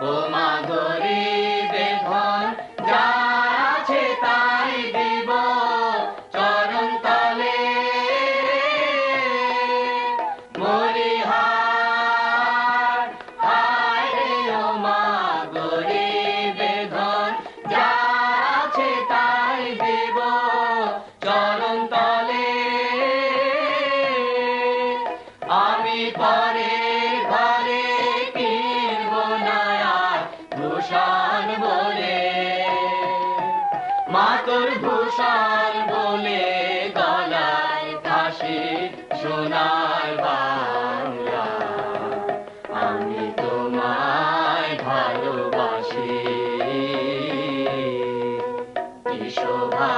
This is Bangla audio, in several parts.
ও মা গো সার বলে গলার কাশি সোনার বাংলা। আমি তোমায় ভালোবাসি। শোভা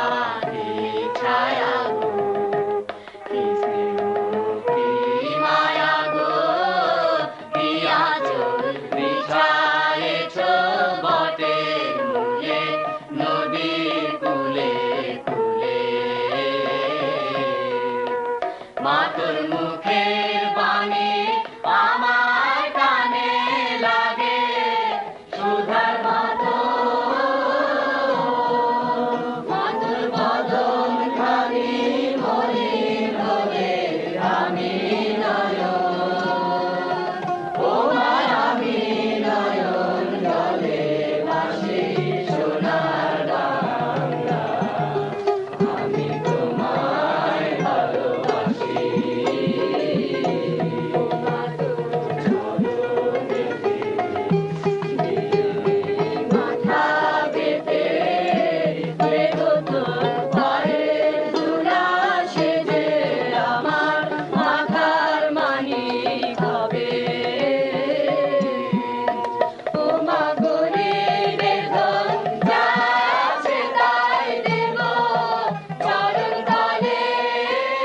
ছায়া